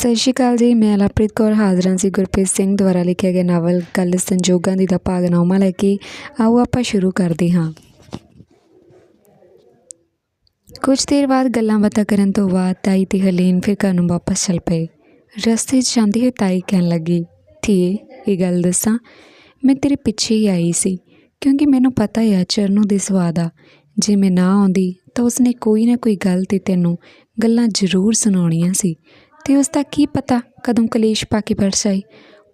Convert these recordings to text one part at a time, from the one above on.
ਸਤਿ ਸ਼੍ਰੀ ਅਕਾਲ ਜੀ, ਮੈਂ ਲਵਪ੍ਰੀਤ ਕੌਰ ਹਾਜ਼ਰਾਂ ਸੀ ਗੁਰਪ੍ਰੀਤ ਸਿੰਘ ਦੁਆਰਾ ਲਿਖਿਆ ਗਿਆ ਨਾਵਲ ਗੱਲ ਸੰਜੋਗਾਂ ਦੀ ਦਾ ਭਾਗ ਨੌਵਾਂ ਲੈ ਕੇ। ਆਓ ਆਪਾਂ ਸ਼ੁਰੂ ਕਰਦੇ ਹਾਂ। ਕੁਝ ਦੇਰ ਬਾਅਦ ਗੱਲਾਂ ਬਾਤਾਂ ਕਰਨ ਤੋਂ ਬਾਅਦ ਤਾਈ ਤੇ ਹਲੀਨ ਫਿਰ ਘਰ ਨੂੰ ਵਾਪਸ ਚੱਲ ਪਏ। ਰਸਤੇ 'ਚ ਜਾਂਦੀ ਹੋਈ ਤਾਈ ਕਹਿਣ ਲੱਗੀ ਥੀਏ ਇਹ ਗੱਲ ਦੱਸਾਂ, ਮੈਂ ਤੇਰੇ ਪਿੱਛੇ ਹੀ ਆਈ ਸੀ, ਕਿਉਂਕਿ ਮੈਨੂੰ ਪਤਾ ਹੈ ਚਰਨੂ ਦੇ ਸਵਾਦ ਆ। ਜੇ ਮੈਂ ਨਾ ਆਉਂਦੀ ਤਾਂ ਉਸਨੇ ਕੋਈ ਨਾ ਕੋਈ ਗੱਲ ਤੇ ਤੈਨੂੰ ਗੱਲਾਂ ਜ਼ਰੂਰ ਸੁਣਾਉਣੀਆਂ ਸੀ। ਤੇ ਉਸ ਦਾ ਕੀ ਪਤਾ ਕਦੋਂ ਕਲੇਸ਼ ਪਾ ਕੇ ਪਰਸਾਈ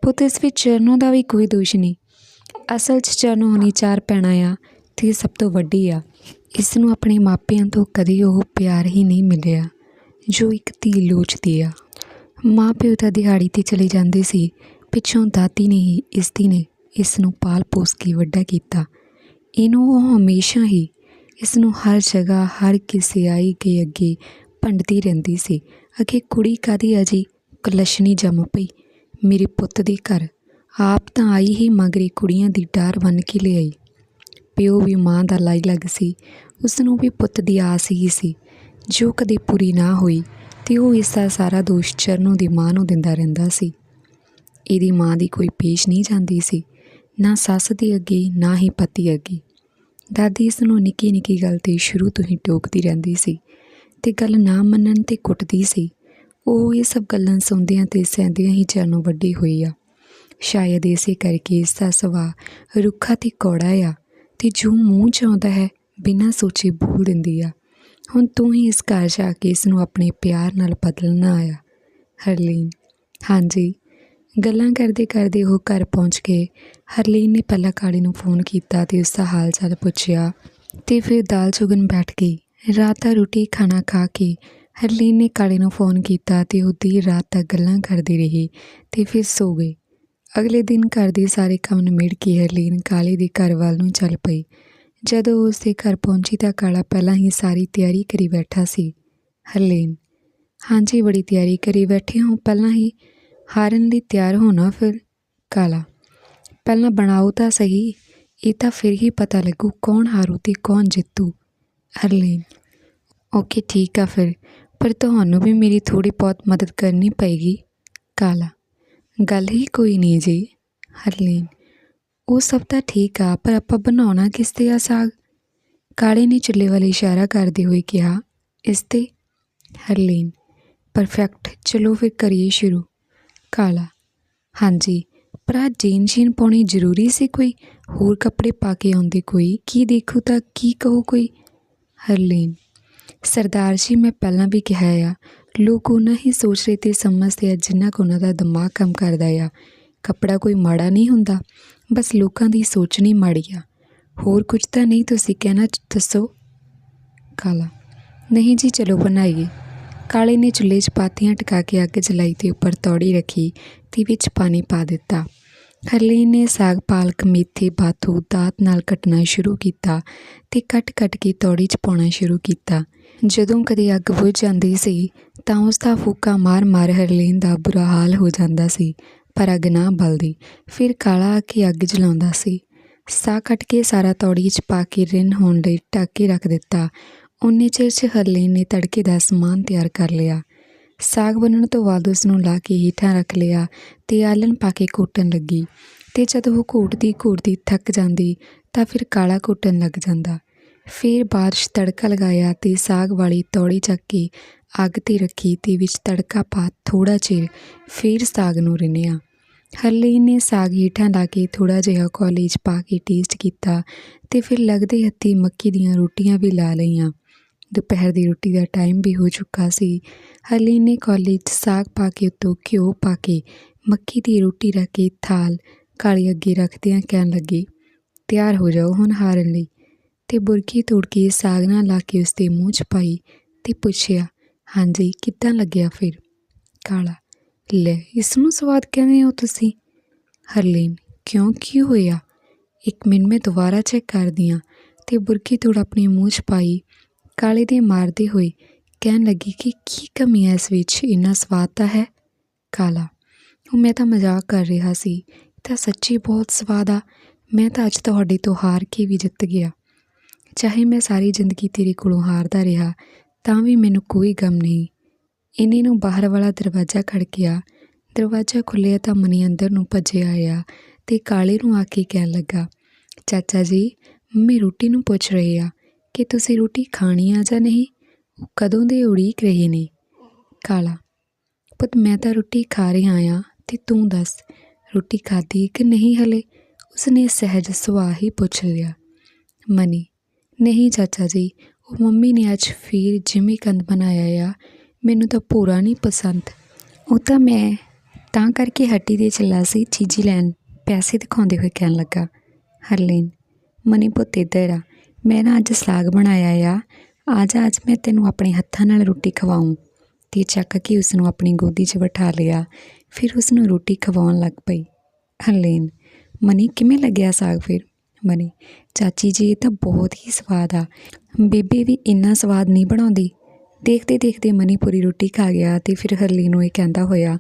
ਪੁੱਤ ਇਸ ਵਿੱਚ ਚਰਨੂ ਦਾ ਵੀ ਕੋਈ ਦੋਸ਼ ਨਹੀਂ। ਅਸਲ 'ਚ ਚਰਨੂ ਹੁਣੀ ਚਾਰ ਭੈਣਾਂ ਆ ਤੇ ਸਭ ਤੋਂ ਵੱਡੀ ਆ। ਇਸ ਨੂੰ ਆਪਣੇ ਮਾਪਿਆਂ ਤੋਂ ਕਦੇ ਉਹ ਪਿਆਰ ਹੀ ਨਹੀਂ ਮਿਲਿਆ, ਜੋ ਇੱਕ ਧੀ ਲੋਚਦੀ ਆ। ਮਾਂ ਪਿਓ ਤਾਂ ਦਿਹਾੜੀ ਤੇ ਚਲੇ ਜਾਂਦੇ ਸੀ, ਪਿੱਛੋਂ ਦਾਦੀ ਨੇ ਹੀ ਇਸ ਦੀ ਨੇ ਇਸ ਨੂੰ ਪਾਲ ਪੋਸ ਕੇ ਵੱਡਾ ਕੀਤਾ। ਇਹਨੂੰ ਉਹ ਹਮੇਸ਼ਾ ਹੀ ਇਸ ਨੂੰ ਹਰ ਜਗ੍ਹਾ, ਹਰ ਕਿਸੇ ਆਈ ਕੇ ਅੱਗੇ ਭੰਡਦੀ ਰਹਿੰਦੀ ਸੀ। ਅਖੇ ਕੁੜੀ ਕਾਦੀ ਆ ਜੀ? ਕਲਸ਼ਣੀ ਜੰਮ ਪਈ। ਮੇਰੇ ਪੁੱਤ ਦੇ ਘਰ। ਆਪ ਤਾਂ ਆਈ ਹੀ ਮਗਰੇ ਕੁੜੀਆਂ ਦੀ ਡਾਰ ਬਣ ਕੇ ਲਿਆਈ। ਪਿਓ ਵੀ ਮਾਂ ਦਾ ਲਾਈ ਲੱਗ ਸੀ। ਉਸ ਨੂੰ ਵੀ ਪੁੱਤ ਦੀ ਆਸ ਹੀ ਸੀ। ਜੋ ਕਦੇ ਪੂਰੀ ਨਾ ਹੋਈ, ਤੇ ਉਹ ਇਸ ਦਾ ਸਾਰਾ ਦੋਸ਼ ਚਰਨੋਂ ਦੀ ਮਾਂ ਨੂੰ ਦਿੰਦਾ ਰਹਿੰਦਾ ਸੀ। ਇਹਦੀ ਮਾਂ ਦੀ ਕੋਈ ਪੇਸ਼ ਨਹੀਂ ਜਾਂਦੀ ਸੀ। ਨਾ ਸੱਸ ਦੇ ਅੱਗੇ, ਨਾ ਹੀ ਪਤੀ ਅੱਗੇ। ਦਾਦੀ ਇਸ ਨੂੰ ਨਿੱਕੀ ਨਿੱਕੀ ਗੱਲ ਤੇ ਸ਼ੁਰੂ ਤੋਂ ਹੀ ਟੋਕਦੀ ਰਹਿੰਦੀ ਸੀ। ਤੇ ਗੱਲ ਨਾ ਮੰਨਣ ਤੇ ਕੁੱਟਦੀ ਸੀ। ਉਹ ਇਹ ਸਭ ਗੱਲਾਂ ਸੁਣਦਿਆਂ ਤੇ ਸਹਿੰਦਿਆਂ ਹੀ ਚਰਨੋਂ ਵੱਡੀ ਹੋਈ ਆ। ਸ਼ਾਇਦ ਇਸੇ ਕਰਕੇ ਇਸ ਦਾ ਸੁਭਾਅ ਰੁੱਖਾ ਤੇ ਕੌੜਾ ਆ ਤੇ ਜੋ ਮੂੰਹ ਚ ਆਉਂਦਾ ਹੈ, ਬਿਨਾਂ ਸੋਚੇ ਬੋਲ ਦਿੰਦੀ ਆ। ਹੁਣ ਤੂੰ ਹੀ ਇਸ ਘਰ ਜਾ ਕੇ ਇਸ ਨੂੰ ਆਪਣੇ ਪਿਆਰ ਨਾਲ ਬਦਲਣਾ ਆਇਆ ਹਰਲੀਨ, ਹਾਂਜੀ। ਗੱਲਾਂ ਕਰਦੇ ਕਰਦੇ ਉਹ ਘਰ ਪਹੁੰਚ ਕੇ ਹਰਲੀਨ ਨੇ ਪਹਿਲਾਂ ਕਾਲੀ ਨੂੰ ਫੋਨ ਕੀਤਾ ਤੇ ਉਸ ਦਾ ਹਾਲ ਚਾਲ ਪੁੱਛਿਆ ਤੇ ਫਿਰ ਦਾਲ ਚੁਗਨ ਬੈਠ ਗਈ। ਰਾਤ ਦਾ ਰੋਟੀ ਖਾਣਾ ਖਾ ਕੇ ਹਰਲੀਨ ਨੇ ਕਾਲੇ ਨੂੰ ਫੋਨ ਕੀਤਾ ਤੇ ਉਹ ਦੇਰ ਰਾਤ ਤੱਕ ਗੱਲਾਂ ਕਰਦੀ ਰਹੀ ਤੇ ਫਿਰ ਸੋ ਗਈ। ਅਗਲੇ ਦਿਨ ਘਰ ਦੇ ਸਾਰੇ ਕੰਮ ਨਿਬੇੜ ਕੇ ਹਰਲੀਨ ਕਾਲੇ ਦੇ ਘਰ ਵੱਲ ਨੂੰ ਚੱਲ ਪਈ। ਜਦੋਂ ਉਹ ਉਸਦੇ ਘਰ ਪਹੁੰਚੀ ਤਾਂ ਕਾਲਾ ਪਹਿਲਾਂ ਹੀ ਸਾਰੀ ਤਿਆਰੀ ਕਰੀ ਬੈਠਾ ਸੀ। ਹਰਲੀਨ, ਹਾਂਜੀ, ਬੜੀ ਤਿਆਰੀ ਕਰੀ ਬੈਠੇ ਹਾਂ, ਪਹਿਲਾਂ ਹੀ ਹਾਰਨ ਲਈ ਤਿਆਰ ਹੋਣਾ ਫਿਰ? ਕਾਲਾ, ਪਹਿਲਾਂ ਬਣਾਓ ਤਾਂ ਸਹੀ, ਇਹ ਤਾਂ ਫਿਰ ਹੀ ਪਤਾ ਲੱਗੂ ਕੌਣ ਹਾਰੂ ਤੇ ਕੌਣ ਜਿੱਤੂ। ਹਰਲੀਨ, ਓਕੇ, ਠੀਕ ਆ ਫਿਰ ਪਰ ਤੁਹਾਨੂੰ ਵੀ ਮੇਰੀ ਥੋੜ੍ਹੀ ਬਹੁਤ ਮਦਦ ਕਰਨੀ ਪਏਗੀ, ਕਾਲਾ। ਗੱਲ ਹੀ ਕੋਈ ਨਹੀਂ ਜੀ, ਹਰਲੀਨ। ਉਹ ਸਭ ਤਾਂ ਠੀਕ ਆ, ਪਰ ਆਪਾਂ ਬਣਾਉਣਾ ਕਿਸ ਤੇ ਆ ਸਾਗ? ਕਾਲੇ ਨੇ ਚੁੱਲ੍ਹੇ ਵੱਲ ਇਸ਼ਾਰਾ ਕਰਦੇ ਹੋਏ ਕਿਹਾ, ਇਸ ਤੇ? ਹਰਲੀਨ ਪਰਫੈਕਟ ਚਲੋ ਫਿਰ ਕਰੀਏ ਸ਼ੁਰੂ। ਕਾਲਾ, ਹਾਂਜੀ, ਪਰ ਆਹ ਜੀਨ ਸ਼ੀਨ ਪਾਉਣੀ ਜ਼ਰੂਰੀ ਸੀ ਕੋਈ? ਹੋਰ ਕੱਪੜੇ ਪਾ ਕੇ ਆਉਂਦੇ ਕੋਈ? ਕੀ ਦੇਖੂ ਤਾਂ ਕੀ ਕਹੂ ਕੋਈ? ਹਰਲੀਨ ਸਰਦਾਰ ਜੀ, ਮੈਂ ਪਹਿਲਾਂ ਵੀ ਕਿਹਾ ਆ, ਲੋਕ ਉਹਨਾਂ ਹੀ ਸੋਚ ਰਹੇ ਤੇ ਸਮਝਦੇ ਆ ਜਿੰਨਾ ਕੁ ਉਹਨਾਂ ਦਾ ਦਿਮਾਗ ਕੰਮ ਕਰਦਾ ਆ। ਕੱਪੜਾ ਕੋਈ ਮਾੜਾ ਨਹੀਂ ਹੁੰਦਾ, ਬਸ ਲੋਕਾਂ ਦੀ ਸੋਚਣੀ ਮਾੜੀ ਆ। ਹੋਰ ਕੁਝ ਤਾਂ ਨਹੀਂ ਤੁਸੀਂ ਕਹਿਣਾ, ਦੱਸੋ? ਕਾਲਾ, ਨਹੀਂ ਜੀ, ਚਲੋ ਬਣਾਈਏ। ਕਾਲੇ ਨੇ ਚੁੱਲ੍ਹੇ 'ਚ ਪਾਤੀਆਂ ਟਿਕਾ ਕੇ ਅੱਗ ਜਲਾਈ ਤੇ ਉੱਪਰ ਤੌੜੀ ਰੱਖੀ ਤੇ ਵਿੱਚ ਪਾਣੀ ਪਾ ਦਿੱਤਾ। ਹਰਲੀਨ ਨੇ ਸਾਗ, ਪਾਲਕ, ਮੇਥੀ, ਬਾਥੂ, ਦਾਤ ਨਾਲ ਕੱਟਣਾ ਸ਼ੁਰੂ ਕੀਤਾ ਤੇ ਕੱਟ-ਕੱਟ ਕੇ ਤੌੜੀ 'ਚ ਪਾਉਣਾ ਸ਼ੁਰੂ ਕੀਤਾ। ਜਦੋਂ ਕਦੇ ਅੱਗ ਬੁਝ ਜਾਂਦੀ ਸੀ, ਤਾਂ ਉਸ ਦਾ ਫੂਕਾ ਮਾਰ-ਮਾਰ ਹਰਲੀਨ ਦਾ ਬੁਰਾ ਹਾਲ ਹੋ ਜਾਂਦਾ ਸੀ, ਪਰ ਅੱਗ ਨਾ ਬਲਦੀ। ਫਿਰ ਕਾਲਾ ਆ ਕੇ ਅੱਗ ਜਲਾਉਂਦਾ ਸੀ। ਸਾਗ ਕੱਟ ਕੇ ਸਾਰਾ ਤੌੜੀ 'ਚ ਪਾ ਕੇ ਰਿੰਨ ਹੋਣ ਲਈ ਢੱਕ ਕੇ ਰੱਖ ਦਿੱਤਾ। ਉਨੇ ਚਿਰ 'ਚ ਹਰਲੀਨ ਨੇ ਤੜਕੇ ਦਾ ਸਮਾਨ ਤਿਆਰ ਕਰ ਲਿਆ। ਸਾਗ ਬਣਨ ਤੋਂ ਬਾਅਦ ਉਸ ਨੂੰ ਲਾ ਕੇ ਹੀਠਾਂ ਰੱਖ ਲਿਆ ਤੇ ਆਲਣ ਪਾ ਕੇ ਘੋਟਣ ਲੱਗੀ। ਤੇ ਜਦੋਂ ਉਹ ਘੋਟਦੀ ਘੋਟਦੀ ਥੱਕ ਜਾਂਦੀ, ਤਾਂ ਫਿਰ ਕਾਲਾ ਘੋਟਣ ਲੱਗ ਜਾਂਦਾ। ਫਿਰ ਬਾਰਿਸ਼ ਤੜਕਾ ਲਗਾਇਆ ਤੇ ਸਾਗ ਵਾਲੀ ਤੌੜੀ ਚੱਕ ਕੇ ਅੱਗ ਤੇ ਰੱਖੀ ਤੇ ਵਿੱਚ ਤੜਕਾ ਪਾ ਥੋੜਾ ਚਿਰ ਫਿਰ ਸਾਗ ਨੂੰ ਰਿੰਨਿਆ। ਹਰਲੀਨ ਨੇ ਸਾਗ ਹੀਠਾਂ ਲਾ ਕੇ ਥੋੜਾ ਜਿਹਾ ਕਾਲਜ ਪਾ ਕੇ ਟੇਸਟ ਕੀਤਾ ਤੇ ਫਿਰ ਲੱਗਦੇ ਹੱਥੀ ਮੱਕੀ ਦੀਆਂ ਰੋਟੀਆਂ ਵੀ ਲਾ ਲਈਆਂ। ਦੁਪਹਿਰ ਦੀ ਰੋਟੀ ਦਾ ਟਾਈਮ ਵੀ ਹੋ ਚੁੱਕਾ ਸੀ। ਹਰਲੀਨ ਨੇ ਕਾਲਜ ਸਾਗ ਪਾ ਕੇ ਉੱਤੋਂ ਘਿਓ ਪਾ ਕੇ ਮੱਕੀ ਦੀ ਰੋਟੀ ਰੱਖ ਕੇ ਥਾਲ ਕਾਲੀ ਅੱਗੇ ਰੱਖਦਿਆਂ ਕਹਿਣ ਲੱਗੀ, ਤਿਆਰ ਹੋ ਜਾਓ ਹੁਣ ਹਾਰਨ ਲਈ। ਤੇ ਬੁਰਕੀ ਤੋੜ ਕੇ ਸਾਗ ਨਾਲ ਲਾ ਕੇ ਉਸਦੇ ਮੂੰਹ 'ਚ ਪਾਈ ਤੇ ਪੁੱਛਿਆ, ਹਾਂਜੀ, ਕਿੱਦਾਂ ਲੱਗਿਆ ਫਿਰ? ਕਾਲਾ। ਲੈ, ਇਸ ਨੂੰ ਸਵਾਦ ਕਹਿੰਦੇ ਹੋ ਤੁਸੀਂ? ਹਰਲੀਨ, ਕਿਉਂ ਕੀ ਹੋਇਆ? ਇੱਕ ਮਿੰਟ, ਮੈਂ ਦੁਬਾਰਾ ਚੈੱਕ ਕਰਦੀ ਹਾਂ। ਤੇ ਬੁਰਕੀ ਤੋੜ ਆਪਣੇ ਮੂੰਹ 'ਚ ਪਾਈ, ਕਾਲੇ ਦੇ ਮਾਰਦੇ ਹੋਏ ਕਹਿਣ ਲੱਗੀ ਕਿ ਕੀ ਕਮੀ ਹੈ, ਇਸ ਵਿੱਚ ਇੰਨਾ ਸਵਾਦ ਤਾਂ ਹੈ? ਕਾਲਾ, ਉਹ ਮੈਂ ਤਾਂ ਮਜ਼ਾਕ ਕਰ ਰਿਹਾ ਸੀ ਤਾਂ ਸੱਚੀ ਬਹੁਤ ਸਵਾਦ ਆ। ਮੈਂ ਤਾਂ ਅੱਜ ਤੁਹਾਡੇ ਤੋਂ ਹਾਰ ਕੇ ਵੀ ਜਿੱਤ ਗਿਆ। ਚਾਹੇ ਮੈਂ ਸਾਰੀ ਜ਼ਿੰਦਗੀ ਤੇਰੇ ਕੋਲੋਂ ਹਾਰਦਾ ਰਿਹਾ, ਤਾਂ ਵੀ ਮੈਨੂੰ ਕੋਈ ਗਮ ਨਹੀਂ। ਇੰਨੇ ਨੂੰ ਬਾਹਰ ਵਾਲਾ ਦਰਵਾਜ਼ਾ ਖੜਕਿਆ। ਦਰਵਾਜ਼ਾ ਖੁੱਲ੍ਹਿਆ ਤਾਂ ਮਨੀ ਅੰਦਰ ਨੂੰ ਭੱਜਿਆ ਆਇਆ ਤੇ ਕਾਲੇ ਨੂੰ ਆ ਕੇ ਕਹਿਣ ਲੱਗਾ, ਚਾਚਾ ਜੀ, ਮੰਮੀ ਰੋਟੀ ਨੂੰ ਪੁੱਛ ਰਹੇ ਆ ਕਿ ਤੁਸੀਂ ਰੋਟੀ ਖਾਣੀ ਆ ਜਾਂ ਨਹੀਂ? ਉਹ ਕਦੋਂ ਦੇ ਉਡੀਕ ਰਹੇ ਨੇ? ਕਾਲਾ, ਪੁੱਤ ਮੈਂ ਤਾਂ ਰੋਟੀ ਖਾ ਰਿਹਾ ਆ ਤੇ ਤੂੰ ਦੱਸ, ਰੋਟੀ ਖਾਧੀ ਕਿ ਨਹੀਂ ਹਲੇ? ਉਸਨੇ ਸਹਿਜ ਸੁਭਾਅ ਹੀ ਪੁੱਛ ਲਿਆ। ਮਨੀ ਨਹੀਂ ਚਾਚਾ ਜੀ, ਉਹ ਮੰਮੀ ਨੇ ਅੱਜ ਫਿਰ ਜਿਵੇਂ ਕੰਦ ਬਣਾਇਆ ਆ, ਮੈਨੂੰ ਤਾਂ ਪੂਰਾ ਨਹੀਂ ਪਸੰਦ। ਉਹ ਤਾਂ ਮੈਂ ਤਾਂ ਕਰਕੇ ਹੱਟੀ ਦੇ ਚੱਲਾ ਸੀ, ਚੀਜ਼ੀ ਲੈਣ, ਪੈਸੇ ਦਿਖਾਉਂਦੇ ਹੋਏ ਕਹਿਣ ਲੱਗਾ, ਹਰਲੀਨ, ਮਨੀ ਪੁੱਤ ਇੱਧਰ ਆ, ਮੈਂ ਨਾ ਅੱਜ ਸਾਗ ਬਣਾਇਆ ਆ ਆ ਜਾ ਅੱਜ ਮੈਂ ਤੈਨੂੰ ਆਪਣੇ ਹੱਥਾਂ ਨਾਲ ਰੋਟੀ ਖਵਾਉਂ ਤੇ ਚੱਕ ਕੇ ਉਸ ਨੂੰ ਆਪਣੀ ਗੋਦੀ 'ਚ ਬਿਠਾ ਲਿਆ, ਫਿਰ ਉਸ ਨੂੰ ਰੋਟੀ ਖਵਾਉਣ ਲੱਗ ਪਈ। ਹਰਲੀਨ, ਮਨੀ ਕਿਵੇਂ ਲੱਗਿਆ ਸਾਗ ਫਿਰ? ਮਨੀ, ਚਾਚੀ ਜੀ, ਇਹ ਤਾਂ ਬਹੁਤ ਹੀ ਸਵਾਦ ਆ। ਬੇਬੇ ਵੀ ਇੰਨਾ ਸਵਾਦ ਨਹੀਂ ਬਣਾਉਂਦੀ। ਦੇਖਦੇ ਦੇਖਦੇ ਮਨੀ ਪੂਰੀ ਰੋਟੀ ਖਾ ਗਿਆ ਤੇ ਫਿਰ ਹਰਲੀਨ ਨੂੰ ਇਹ ਕਹਿੰਦਾ ਹੋਇਆ,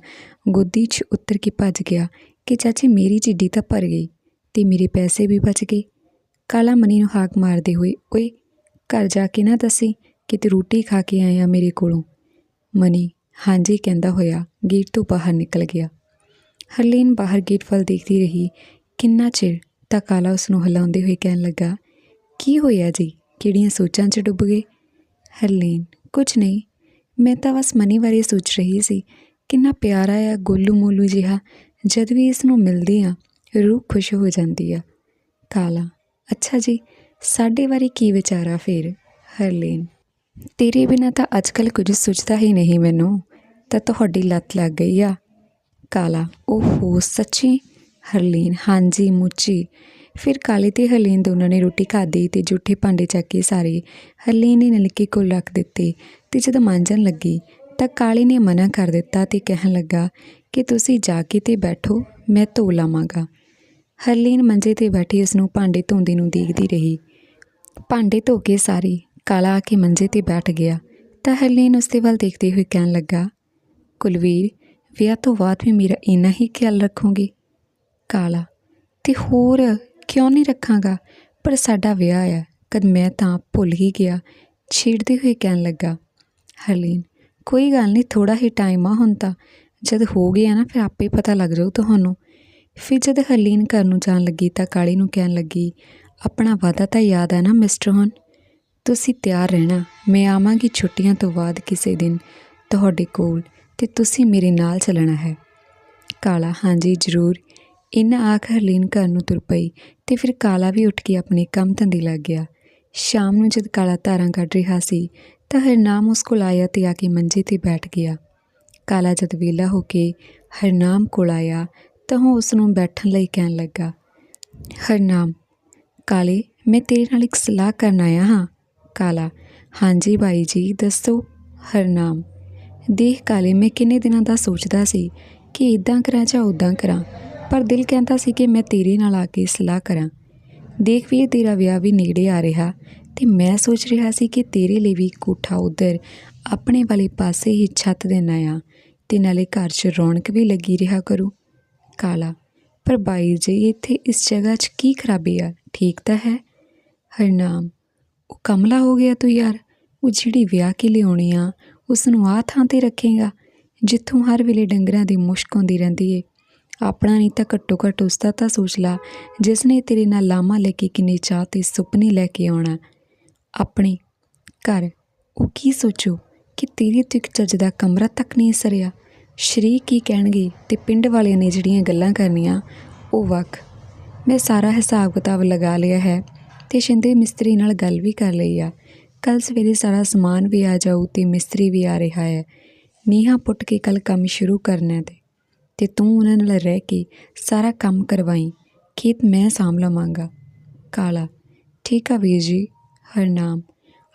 ਗੋਦੀ 'ਚ ਉੱਤਰ ਕੇ ਭੱਜ ਗਿਆ ਕਿ ਚਾਚੀ ਮੇਰੀ ਚਿੱਡੀ ਤਾਂ ਭਰ ਗਈ ਤੇ ਮੇਰੇ ਪੈਸੇ ਵੀ ਬਚ ਗਏ। ਕਾਲਾ ਮਨੀ ਨੂੰ ਹਾਕ ਮਾਰਦੇ ਹੋਏ, ਓਏ, ਘਰ ਜਾ ਕੇ ਨਾ ਦੱਸੀ ਕਿ ਤੇ ਰੋਟੀ ਖਾ ਕੇ ਆਇਆ ਮੇਰੇ ਕੋਲੋਂ? ਮਨੀ ਹਾਂਜੀ ਕਹਿੰਦਾ ਹੋਇਆ, ਗੇਟ ਤੋਂ ਬਾਹਰ ਨਿਕਲ ਗਿਆ। ਹਰਲੀਨ ਬਾਹਰ ਗੇਟ ਵੱਲ ਦੇਖਦੀ ਰਹੀ। ਕਿੰਨਾ ਚਿਰ ਤਾਂ ਕਾਲਾ ਉਸ ਨੂੰ ਹਿਲਾਉਂਦੇ ਹੋਏ ਕਹਿਣ ਲੱਗਾ, ਕੀ ਹੋਇਆ ਜੀ? ਕਿਹੜੀਆਂ ਸੋਚਾਂ 'ਚ ਡੁੱਬ ਗਏ? ਹਰਲੀਨ ਕੁਝ ਨਹੀਂ। ਮੈਂ ਤਾਂ ਬਸ ਮਨੀ ਬਾਰੇ ਸੋਚ ਰਹੀ ਸੀ। ਕਿੰਨਾ ਪਿਆਰਾ ਆ ਗੋਲੂ ਮੋਲੂ ਜਿਹਾ। ਜਦ ਵੀ ਇਸ ਨੂੰ ਮਿਲਦੀ ਆ, ਰੂਹ ਖੁਸ਼ ਹੋ ਜਾਂਦੀ ਆ। ਕਾਲਾ, ਅੱਛਾ ਜੀ, ਸਾਡੇ ਬਾਰੇ ਕੀ ਵਿਚਾਰਾ ਫੇਰ? ਹਰਲੀਨ, ਤੇਰੇ ਬਿਨਾ ਤਾਂ ਅੱਜਕੱਲ ਕੁਝ ਸੋਚਦਾ ਹੀ ਨਹੀਂ ਮੈਨੂੰ। ਤਾਂ ਤੁਹਾਡੀ ਲੱਤ ਲੱਗ ਗਈ ਆ। ਕਾਲਾ, ਓਹੋ, ਸੱਚੀ? ਹਰਲੀਨ, ਹਾਂਜੀ, ਮੁੱਚੀ। ਫਿਰ ਕਾਲੇ ਤੇ ਹਰਲੀਨ ਦੋਨਾਂ ਨੇ ਰੋਟੀ ਖਾਧੀ ਤੇ ਜੂਠੇ ਭਾਂਡੇ ਚੱਕ ਕੇ ਸਾਰੇ ਹਰਲੀਨ ਨੇ ਨਲਕੇ ਕੋਲ ਰੱਖ ਦਿੱਤੇ ਤੇ ਜਦੋਂ ਮਾਂਜਣ ਲੱਗੀ ਤਾਂ ਕਾਲੇ ਨੇ ਮਨਾ ਕਰ ਦਿੱਤਾ ਤੇ ਕਹਿਣ ਲੱਗਾ ਕਿ ਤੁਸੀਂ ਜਾ ਕੇ ਤੇ ਬੈਠੋ, ਮੈਂ ਧੋ ਲਾਵਾਂਗਾ। ਹਰਲੀਨ ਮੰਜੇ ਤੇ ਬੈਠੀ ਉਸ ਨੂੰ ਭਾਂਡੇ ਧੋਂਦੀ ਨੂੰ ਦੇਖਦੀ ਰਹੀ। ਭਾਂਡੇ ਧੋ ਕੇ ਸਾਰੀ ਕਾਲਾ ਆ ਕੇ ਮੰਜੇ ਤੇ ਬੈਠ ਗਿਆ ਤਾਂ ਹਰਲੀਨ ਉਸ ਦੇ ਵੱਲ ਦੇਖਦੇ ਹੋਏ ਕਹਿਣ ਲੱਗਾ, ਕੁਲਵੀਰ, ਵਿਆਹ ਤੋਂ ਬਾਅਦ ਵੀ ਮੇਰਾ ਇੰਨਾ ਹੀ ਖਿਆਲ ਰੱਖੋਗੇ। ਕਾਲਾ ਅਤੇ ਹੋਰ ਕਿਉਂ ਨਹੀਂ ਰੱਖਾਂਗਾ? ਪਰ ਸਾਡਾ ਵਿਆਹ ਆ ਕਦ ਮੈਂ ਤਾਂ ਭੁੱਲ ਹੀ ਗਿਆ। ਛੇੜਦੇ ਹੋਏ ਕਹਿਣ ਲੱਗਾ, ਹਰਲੀਨ, ਕੋਈ ਗੱਲ ਨਹੀਂ ਥੋੜਾ ਹੀ ਟਾਈਮ ਆ ਹੁਣ ਤਾਂ। ਜਦ ਹੋ ਗਿਆ ਨਾ, ਫਿਰ ਆਪੇ ਪਤਾ ਲੱਗ ਜਾਊ ਤੁਹਾਨੂੰ। ਫਿਰ ਜਦ ਹਰਲੀਨ ਘਰ ਨੂੰ ਜਾਣ ਲੱਗੀ ਤਾਂ ਕਾਲੀ ਨੂੰ ਕਹਿਣ ਲੱਗੀ, ਆਪਣਾ ਵਾਅਦਾ ਤਾਂ ਯਾਦ ਆ ਨਾ ਮਿਸਟਰ ਹੁਣ ਤੁਸੀਂ ਤਿਆਰ ਰਹਿਣਾ। ਮੈਂ ਆਵਾਂਗੀ ਛੁੱਟੀਆਂ ਤੋਂ ਬਾਅਦ ਕਿਸੇ ਦਿਨ ਤੁਹਾਡੇ ਕੋਲ ਤੇ ਤੁਸੀਂ ਮੇਰੇ ਨਾਲ ਚੱਲਣਾ ਹੈ। ਕਾਲਾ, ਹਾਂਜੀ, ਜ਼ਰੂਰ। ਇਨਾ ਆਖ ਹਰਲੀਨ ਘਰ ਨੂੰ ਤੁਰ ਪਈ ਤੇ ਫਿਰ ਕਾਲਾ ਵੀ ਉੱਠ ਕੇ ਆਪਣੇ ਕੰਮ ਧੰਦੇ ਲੱਗ ਗਿਆ। ਸ਼ਾਮ ਨੂੰ ਜਦ ਕਾਲਾ ਧਾਰਾਂ ਕੱਢ ਰਿਹਾ ਸੀ ਤਾਂ ਹਰਨਾਮ ਉਸ ਕੋਲ ਆਇਆ ਤੇ ਆ ਕੇ ਮੰਜੇ ਤੇ ਬੈਠ ਗਿਆ। ਕਾਲਾ ਜਦ ਵਿਹਲਾ ਹੋ ਕੇ ਹਰਨਾਮ ਕੋਲ ਆਇਆ ਤਾਂ ਉਹ ਉਸ ਨੂੰ ਬੈਠਣ ਲਈ ਕਹਿਣ ਲੱਗਾ, ਹਰਨਾਮ, ਕਾਲੇ, ਮੈਂ ਤੇਰੇ ਨਾਲ ਇੱਕ ਸਲਾਹ ਕਰਨ ਆਇਆ ਹਾਂ। ਕਾਲਾ, ਹਾਂਜੀ ਬਾਈ ਜੀ, ਦੱਸੋ। ਹਰਨਾਮ, ਦੇਖ ਕਾਲੇ, ਮੈਂ ਕਿੰਨੇ ਦਿਨਾਂ ਦਾ ਸੋਚਦਾ ਸੀ ਕਿ ਇਦਾਂ ਕਰਾਂ ਜਾਂ ਉਦਾਂ ਕਰਾਂ। ਪਰ ਦਿਲ ਕਹਿੰਦਾ ਸੀ ਕਿ ਮੈਂ ਤੇਰੇ ਨਾਲ ਆ ਕੇ ਸਲਾਹ ਕਰਾਂ। ਦੇਖ ਵੀ ਤੇਰਾ ਵਿਆਹ ਵੀ ਨੇੜੇ ਆ ਰਿਹਾ ਤੇ ਮੈਂ ਸੋਚ ਰਿਹਾ ਸੀ ਕਿ ਤੇਰੇ ਲਈ ਵੀ ਕੋਠਾ ਉਧਰ ਆਪਣੇ ਵਾਲੇ ਪਾਸੇ ਹੀ ਛੱਤ ਦੇਣਾ ਆ ਤੇ ਨਾਲੇ ਘਰ 'ਚ ਰੌਣਕ ਵੀ ਲੱਗੀ ਰਿਹਾ ਕਰੂ। ਕਾਲਾ, ਪਰ ਬਾਈ ਜੀ, ਇੱਥੇ ਇਸ ਜਗ੍ਹਾ 'ਚ ਕੀ ਖਰਾਬੀ ਆ? ਠੀਕ ਤਾਂ ਹੈ। ਹਰਨਾਮ, ਉਹ ਕਮਲਾ ਹੋ ਗਿਆ ਤੂੰ ਯਾਰ। ਉਹ ਜਿਹੜੀ ਵਿਆਹ ਕੇ ਲਿਆਉਣੀ ਆ ਉਸ ਨੂੰ ਆ ਥਾਂ ਤੇ ਰੱਖੇਗਾ, ਜਿੱਥੋਂ ਹਰ ਵੇਲੇ ਡੰਗਰਾਂ ਦੀ ਮੁਸ਼ਕ ਆਉਂਦੀ ਰਹਿੰਦੀ ਏ। ਆਪਣਾ ਨਹੀਂ ਤਾਂ ਘੱਟੋ ਘੱਟ ਉਸਦਾ ਤਾਂ ਸੋਚ ਲਾ ਜਿਸ ਨੇ ਤੇਰੇ ਨਾਲ ਲਾਮਾ ਲੈ ਕੇ ਕਿੰਨੇ ਚਾਹ ਤੇ ਸੁਪਨੇ ਲੈ ਕੇ ਆਉਣਾ। ਆਪਣੇ ਘਰ, ਉਹ ਕੀ ਸੋਚੋ ਕਿ ਤੇਰੇ ਤੋਂ ਇੱਕ ਚੱਜ ਦਾ ਕਮਰਾ ਤੱਕ ਨਹੀਂ ਸਰਿਆ? ਸ਼ਰੀਕ ਕੀ ਕਹਿਣਗੇ ਤੇ ਪਿੰਡ ਵਾਲਿਆਂ ਨੇ ਜਿਹੜੀਆਂ ਗੱਲਾਂ ਕਰਨੀਆਂ, ਉਹ ਵਕ ਮੈਂ ਸਾਰਾ ਹਿਸਾਬ ਕਿਤਾਬ ਲਗਾ ਲਿਆ ਹੈ ਤੇ ਸ਼ਿੰਦੇ ਮਿਸਤਰੀ ਨਾਲ ਗੱਲ ਵੀ ਕਰ ਲਈ ਆ। ਕੱਲ ਸਵੇਰੇ ਸਾਰਾ ਸਮਾਨ ਵੀ ਆ ਜਾਊ ਤੇ ਮਿਸਤਰੀ ਵੀ ਆ ਰਿਹਾ ਹੈ। ਨੀਹਾਂ ਪੁੱਟ ਕੇ ਕੱਲ ਕੰਮ ਸ਼ੁਰੂ ਕਰਨਾ ਤੇ ਅਤੇ ਤੂੰ ਉਹਨਾਂ ਨਾਲ ਰਹਿ ਕੇ ਸਾਰਾ ਕੰਮ ਕਰਵਾਈ। ਖੇਤ ਮੈਂ ਸਾਂਭ ਲਵਾਂਗਾ। ਕਾਲਾ, ਠੀਕ ਆ ਵੀਰ ਜੀ ਹਰਨਾਮ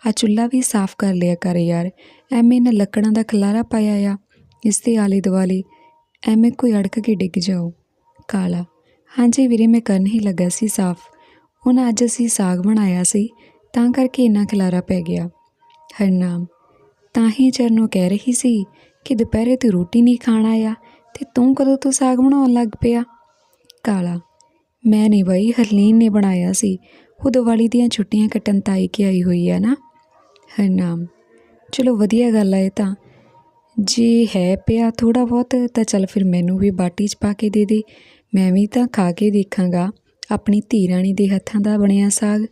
ਆ ਚੁੱਲ੍ਹਾ ਵੀ ਸਾਫ਼ ਕਰ ਲਿਆ ਕਰ ਯਾਰ, ਐਵੇਂ ਇਹਨਾਂ ਲੱਕੜਾਂ ਦਾ ਖਲਾਰਾ ਪਾਇਆ ਆ। ਇਸ ਦੇ ਆਲੇ ਦੁਆਲੇ ਐਵੇਂ ਕੋਈ ਅੜਕ ਕੇ ਡਿੱਗ ਜਾਓ। ਕਾਲਾ, ਹਾਂਜੀ ਵੀਰੇ, ਮੈਂ ਕਰਨ ਹੀ ਲੱਗਾ ਸੀ ਸਾਫ਼। ਹੁਣ ਅੱਜ ਅਸੀਂ ਸਾਗ ਬਣਾਇਆ ਸੀ, ਤਾਂ ਕਰਕੇ ਇੰਨਾ ਖਲਾਰਾ ਪੈ ਗਿਆ। ਹਰਨਾਮ ਤਾਂ ਹੀ ਚਰਨੋ ਕਹਿ ਰਹੀ ਸੀ ਕਿ ਦੁਪਹਿਰੇ ਤੂੰ ਰੋਟੀ ਨਹੀਂ ਖਾਣਾ ਆ ਤੇ ਤੂੰ ਕਦੋਂ ਤੋਂ ਸਾਗ ਬਣਾਉਣ ਲੱਗ ਪਿਆ? ਕਾਲਾ, ਮੈਂ ਨਹੀਂ ਬਈ, ਹਰਲੀਨ ਨੇ ਬਣਾਇਆ ਸੀ। ਉਹ ਦੀਵਾਲੀ ਦੀਆਂ ਛੁੱਟੀਆਂ ਕੱਟਣ ਤਾਈ ਕੇ ਆਈ ਹੋਈ ਆ ਨਾ। ਹਰਨਾਮ ਚਲੋ ਵਧੀਆ ਗੱਲ ਹੈ ਇਹ ਤਾਂ। ਜੇ ਹੈ ਪਿਆ ਥੋੜ੍ਹਾ ਬਹੁਤ, ਤਾਂ ਚੱਲ ਫਿਰ ਮੈਨੂੰ ਵੀ ਬਾਟੀ 'ਚ ਪਾ ਕੇ ਦੇ ਦੇ। ਮੈਂ ਵੀ ਤਾਂ ਖਾ ਕੇ ਦੇਖਾਂਗਾ। ਆਪਣੀ ਧੀ ਰਾਣੀ ਦੇ ਹੱਥਾਂ ਦਾ ਬਣਿਆ ਸਾਗ।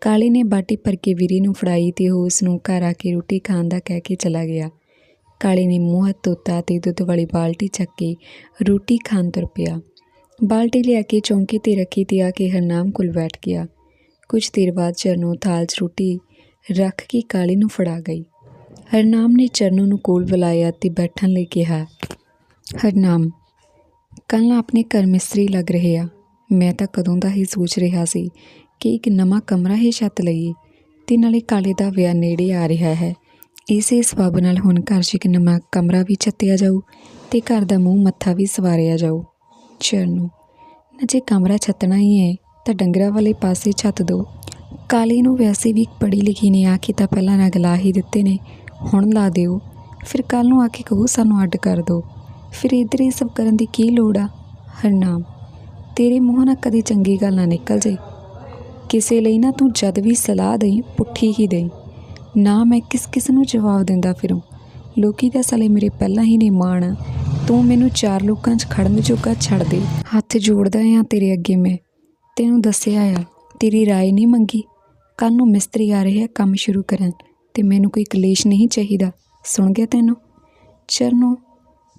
ਕਾਲੇ ਨੇ ਬਾਟੀ ਭਰ ਕੇ ਵੀਰੇ ਨੂੰ ਫੜਾਈ ਤੇ ਉਹ ਉਸ ਨੂੰ ਘਰ ਆ ਕੇ ਰੋਟੀ ਖਾਣ ਦਾ ਕਹਿ ਕੇ ਚਲਾ ਗਿਆ। ਕਾਲੇ ਨੇ ਮੂੰਹ ਹੱਥ ਧੋਤਾ ਤੇ ਦੁੱਧ ਵਾਲੀ ਬਾਲਟੀ ਚੱਕ ਕੇ ਰੋਟੀ ਖਾਣ ਤੁਰ ਪਿਆ। ਬਾਲਟੀ ਲਿਆ ਕੇ ਚੌਂਕੀ ਤੇ ਰੱਖੀ ਤੇ ਆ ਕੇ ਹਰਨਾਮ ਕੋਲ ਬੈਠ ਗਿਆ। ਕੁਝ ਦੇਰ ਬਾਅਦ ਚਰਨੋ ਥਾਲ 'ਚ ਰੋਟੀ ਰੱਖ ਕੇ ਕਾਲੇ ਨੂੰ ਫੜਾ ਗਈ। ਹਰਨਾਮ ਨੇ ਚਰਨੋ ਨੂੰ ਕੋਲ ਬੁਲਾਇਆ ਤੇ ਬੈਠਣ ਲਈ ਕਿਹਾ, ਹਰਨਾਮ, ਕੱਲ੍ਹ ਆਪਣੇ ਘਰ ਮਿਸਤਰੀ ਲੱਗ ਰਹੇ ਆ। ਮੈਂ ਤਾਂ ਕਦੋਂ ਦਾ ਹੀ ਸੋਚ ਰਿਹਾ ਸੀ ਕਿ ਇੱਕ ਨਵਾਂ ਕਮਰਾ ਹੀ ਛੱਤ ਲਈਏ ਤੇ ਨਾਲੇ ਕਾਲੇ ਦਾ ਵਿਆਹ ਨੇੜੇ ਆ ਰਿਹਾ ਹੈ। ਇਸੇ ਸਬਬ ਨਾਲ ਹੁਣ ਘਰ 'ਚ ਇੱਕ ਨਵਾਂ ਕਮਰਾ ਵੀ ਛੱਤਿਆ ਜਾਊ ਤੇ ਘਰ ਦਾ ਮੂੰਹ ਮੱਥਾ ਵੀ ਸਵਾਰਿਆ ਜਾਊ। ਚਰਨੋ, ਨਾ ਜੇ ਕਮਰਾ ਛੱਤਣਾ ਹੀ ਹੈ ਤਾਂ ਡੰਗਰਾਂ ਵਾਲੇ ਪਾਸੇ ਛੱਤ ਦੋ। ਕਾਲੀ ਨੂੰ ਵੈਸੇ ਵੀ ਪੜ੍ਹੀ ਲਿਖੀ ਨੇ ਆ ਕੇ ਤਾਂ ਪਹਿਲਾਂ ਨਾ ਗਲਾ ਹੀ ਦਿੱਤੇ ਨੇ, ਹੁਣ ਲਾ ਦਿਓ। ਫਿਰ ਕੱਲ ਨੂੰ ਆ ਕੇ ਕਹੋ ਸਾਨੂੰ ਅੱਡ ਕਰ ਦਿਓ ਫਿਰ ਇੱਧਰ ਇਹ ਸਭ ਕਰਨ ਦੀ ਕੀ ਲੋੜ ਆ? ਹਰਨਾਮ, ਤੇਰੇ ਮੂੰਹੋਂ ਨਾ ਕਦੇ ਚੰਗੀ ਗੱਲ ਨਾ ਨਿਕਲ ਜਾਏ ਕਿਸੇ ਲਈ ਨਾ ਤੂੰ ਜਦ ਵੀ ਸਲਾਹ ਦੇਈ, ਪੁੱਠੀ ਹੀ ਦੇਈ। ਨਾ ਮੈਂ ਕਿਸ ਕਿਸ ਨੂੰ ਜਵਾਬ ਦਿੰਦਾ ਫਿਰੂੰ? ਲੋਕੀ ਤਾਂ ਸਾਲੇ ਮੇਰੇ ਪਹਿਲਾਂ ਹੀ ਨੇ ਮਾਣ ਤੂੰ ਮੈਨੂੰ ਚਾਰ ਲੋਕਾਂ 'ਚ ਖੜਨ ਜੋਗਾ ਛੱਡ ਦੇ। ਹੱਥ ਜੋੜਦਾ ਆ ਤੇਰੇ ਅੱਗੇ ਮੈਂ। ਤੈਨੂੰ ਦੱਸਿਆ ਆ, ਤੇਰੀ ਰਾਏ ਨਹੀਂ ਮੰਗੀ। ਕੱਲ ਨੂੰ ਮਿਸਤਰੀ ਆ ਰਹੇ ਆ, ਕੰਮ ਸ਼ੁਰੂ ਕਰਨ। ਤੇ ਮੈਨੂੰ ਕੋਈ ਕਲੇਸ਼ ਨਹੀਂ ਚਾਹੀਦਾ। ਸੁਣ ਗਿਆ ਤੈਨੂੰ? ਚਰਨੋ,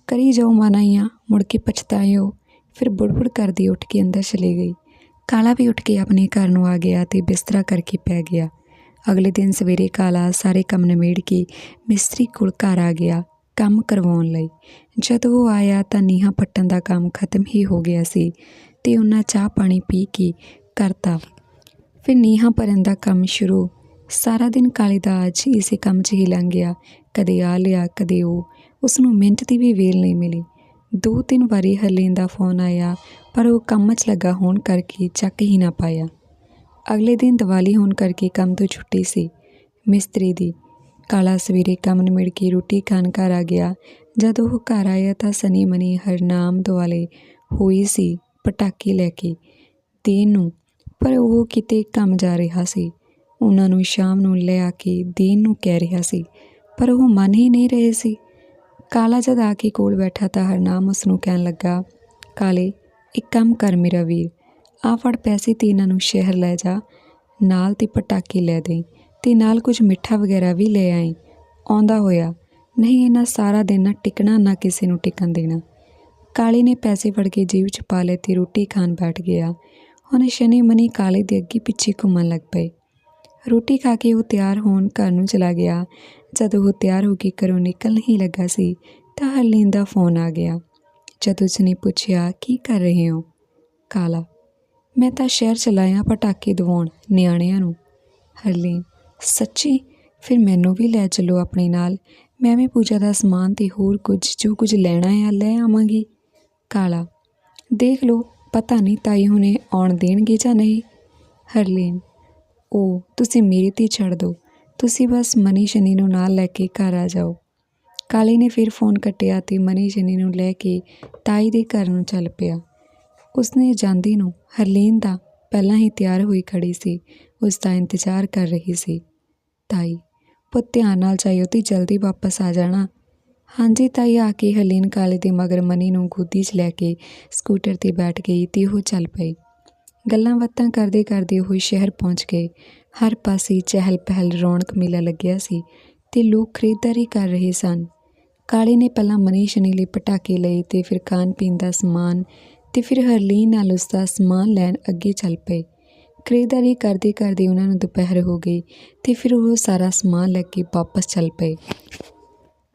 ਕਰੀ ਜਾਓ ਮਨਾਈਆਂ, ਮੁੜ ਕੇ ਪਛਤਾਇਓ। ਫਿਰ ਬੁੜਬੁੜ ਕਰਦੀ ਉੱਠ ਕੇ ਅੰਦਰ ਚਲੀ ਗਈ। ਕਾਲਾ ਵੀ ਉੱਠ ਕੇ ਆਪਣੇ ਘਰ ਨੂੰ ਆ ਗਿਆ ਤੇ ਬਿਸਤਰਾ ਕਰਕੇ ਪੈ ਗਿਆ। ਅਗਲੇ ਦਿਨ ਸਵੇਰੇ ਕਾਲਾ ਸਾਰੇ ਕੰਮ ਨਿਮੇੜ ਕੇ ਮਿਸਤਰੀ ਕੋਲ ਘਰ ਆ ਗਿਆ ਕੰਮ ਕਰਵਾਉਣ ਲਈ। ਜਦੋਂ ਉਹ ਆਇਆ ਤਾਂ ਨੀਹਾਂ ਪੱਟਣ ਦਾ ਕੰਮ ਖਤਮ ਹੀ ਹੋ ਗਿਆ ਸੀ ਤੇ ਉਹਨਾਂ ਚਾਹ ਪਾਣੀ ਪੀ ਕੇ ਕਰਤਾ। ਫਿਰ ਨੀਹਾਂ ਭਰਨ ਦਾ ਕੰਮ ਸ਼ੁਰੂ। ਸਾਰਾ ਦਿਨ ਕਾਲੇ ਦਾ ਅੱਜ ਇਸੇ ਕੰਮ 'ਚ ਹੀ ਲੰਘ ਗਿਆ। ਕਦੇ ਆ ਲਿਆ, ਕਦੇ ਉਹ। ਉਸ ਨੂੰ ਮਿੰਟ ਦੀ ਵੀ ਵੇਲ ਨਹੀਂ ਮਿਲੀ। ਦੋ ਤਿੰਨ ਵਾਰੀ ਹਰਲੀਨ ਦਾ ਫੋਨ ਆਇਆ, ਪਰ ਉਹ ਕੰਮ 'ਚ ਲੱਗਾ ਹੋਣ ਕਰਕੇ ਚੱਕ ਹੀ ਨਾ ਪਾਇਆ। ਅਗਲੇ ਦਿਨ ਦੀਵਾਲੀ ਹੋਣ ਕਰਕੇ ਕੰਮ ਤੋਂ ਛੁੱਟੀ ਸੀ। ਮਿਸਤਰੀ ਦੀ ਕਾਲਾ ਸਵੇਰੇ ਕੰਮ ਨਿਮੜ ਕੇ ਰੋਟੀ ਖਾਣ ਘਰ ਆ ਗਿਆ। ਜਦ ਉਹ ਘਰ ਆਇਆ ਤਾਂ ਸਨੀ ਮਨੀ ਹਰਨਾਮ ਦੁਆਲੇ ਹੋਈ ਸੀ ਪਟਾਕੇ ਲੈ ਕੇ ਦੇਣ ਨੂੰ, ਪਰ ਉਹ ਕਿਤੇ ਕੰਮ ਜਾ ਰਿਹਾ ਸੀ। ਉਹਨਾਂ ਨੂੰ ਸ਼ਾਮ ਨੂੰ ਲੈ ਆ ਕੇ ਦੇਣ ਨੂੰ ਕਹਿ ਰਿਹਾ ਸੀ, ਪਰ ਉਹ ਮੰਨ ਹੀ ਨਹੀਂ ਰਹੇ ਸੀ। ਕਾਲਾ ਜਦ ਆ ਕੇ ਕੋਲ ਬੈਠਾ ਤਾਂ ਹਰਨਾਮ ਉਸ ਨੂੰ ਕਹਿਣ ਲੱਗਾ, ਕਾਲੇ, ਇੱਕ ਕੰਮ ਕਰ ਮੇਰਾ ਵੀਰ ਆ ਫੜ ਪੈਸੇ ਤੇ ਇਹਨਾਂ ਨੂੰ ਸ਼ਹਿਰ ਲੈ ਜਾ, ਨਾਲ ਤੇ ਪਟਾਕੇ ਲੈ ਦੇ ਤੇ ਨਾਲ ਕੁਝ ਮਿੱਠਾ ਵਗੈਰਾ ਵੀ ਲੈ ਆਈ। ਆਉਂਦਾ ਹੋਇਆ, ਨਹੀਂ ਇਹਨਾਂ ਸਾਰਾ ਦਿਨ ਨਾ ਟਿਕਣਾ ਨਾ ਕਿਸੇ ਨੂੰ ਟਿਕਣ ਦੇਣਾ। ਕਾਲੇ ਨੇ ਪੈਸੇ ਫੜ ਕੇ ਜੇਬ 'ਚ ਪਾ ਲਏ ਤੇ ਰੋਟੀ ਖਾਣ ਬੈਠ ਗਿਆ। ਹੁਣ ਸ਼ਨੀ ਮਨੀ ਕਾਲੇ ਦੇ ਅੱਗੇ ਪਿੱਛੇ ਘੁੰਮਣ ਲੱਗ ਪਏ। ਰੋਟੀ ਖਾ ਕੇ ਉਹ ਤਿਆਰ ਹੋਣ ਘਰ ਨੂੰ ਚਲਾ ਗਿਆ। ਜਦੋਂ ਉਹ ਤਿਆਰ ਹੋ ਕੇ ਘਰੋਂ ਨਿਕਲ ਨਹੀਂ ਲੱਗਾ ਸੀ, ਤਾਂ ਹਰਲੀਨ ਦਾ ਫੋਨ ਆ ਗਿਆ। ਜਦੋਂ ਉਸਨੇ ਪੁੱਛਿਆ, ਕੀ ਕਰ ਰਹੇ ਹੋ? ਕਾਲਾ ਮੈਂ ਤਾਂ ਸ਼ਹਿਰ ਚਲਾਇਆ ਪਟਾਕੇ ਦਿਵਾਉਣ ਨਿਆਣਿਆਂ ਨੂੰ। ਹਰਲੀਨ, ਸੱਚੀ? ਫਿਰ ਮੈਨੂੰ ਵੀ ਲੈ ਚੱਲੋ ਆਪਣੇ ਨਾਲ। ਮੈਂ ਵੀ ਪੂਜਾ ਦਾ ਸਮਾਨ ਤੇ ਹੋਰ ਕੁਝ, ਜੋ ਕੁਝ ਲੈਣਾ ਹੈ ਲੈ ਆਵਾਂਗੀ। ਕਾਲਾ, ਦੇਖ ਲਓ, ਪਤਾ ਨਹੀਂ ਤਾਈ ਹੁਣੇ ਆਉਣ ਦੇਣਗੇ ਜਾਂ ਨਹੀਂ। ਹਰਲੀਨ ਉਹ ਤੁਸੀਂ ਮੇਰੇ ਤੇ ਛੱਡ ਦਿਓ ਤੁਸੀਂ ਬਸ ਮਨੀ ਸ਼ਨੀ ਨੂੰ ਨਾਲ ਲੈ ਕੇ ਘਰ ਆ ਜਾਓ। ਕਾਲੇ ਨੇ ਫਿਰ ਫੋਨ ਕੱਟਿਆ ਤੇ ਮਨੀ ਸ਼ਨੀ ਨੂੰ ਲੈ ਕੇ ਤਾਈ ਦੇ ਘਰ ਨੂੰ ਚੱਲ ਪਿਆ। ਉਸਨੇ ਜਾਂਦੀ ਨੂੰ ਹਰਲੀਨ ਦਾ ਪਹਿਲਾਂ ਹੀ ਤਿਆਰ ਹੋਈ ਖੜੀ ਸੀ। ਉਸ ਦਾ ਇੰਤਜ਼ਾਰ ਕਰ ਰਹੀ ਸੀ। ਤਾਈ, ਪੁੱਤ ਧਿਆਨ ਨਾਲ ਜਾਇਓ ਤੇ ਜਲਦੀ ਵਾਪਸ ਆ ਜਾਣਾ। ਹਾਂਜੀ ਤਾਈ, ਆ ਕੇ ਹਰਲੀਨ ਕਾਲੇ ਦੇ ਮਗਰ ਮਨੀ ਨੂੰ ਗੋਦੀ 'ਚ ਲੈ ਕੇ ਸਕੂਟਰ ਤੇ ਬੈਠ ਗਈ ਤੇ ਉਹ ਚੱਲ ਪਈ। ਗੱਲਾਂ ਬਾਤਾਂ ਕਰਦੇ ਕਰਦੇ ਉਹ ਸ਼ਹਿਰ ਪਹੁੰਚ ਗਏ। ਹਰ ਪਾਸੇ ਚਹਿਲ ਪਹਿਲ ਰੌਣਕ ਮੇਲਾ ਲੱਗਿਆ ਸੀ ਤੇ ਲੋਕ ਖਰੀਦਦਾਰੀ ਕਰ ਰਹੇ ਸਨ। ਕਾਲੇ ਨੇ ਪਹਿਲਾਂ ਮਨੀ ਸ਼ਨੀ ਲਈ ਪਟਾਕੇ ਲਏ ਤੇ ਫਿਰ ਖਾਣ ਪੀਣ ਦਾ ਸਮਾਨ ਤੇ ਫਿਰ ਹਰਲੀਨ ਨਾਲ ਉਸ ਦਾ ਸਮਾਨ ਲੈਣ ਅੱਗੇ ਚੱਲ ਪਏ। ਖਰੀਦਦਾਰੀ ਕਰਦੇ ਕਰਦੇ ਉਹਨਾਂ ਨੂੰ ਦੁਪਹਿਰ ਹੋ ਗਈ ਤੇ ਫਿਰ ਉਹ ਸਾਰਾ ਸਮਾਨ ਲੈ ਕੇ ਵਾਪਸ ਚੱਲ ਪਏ।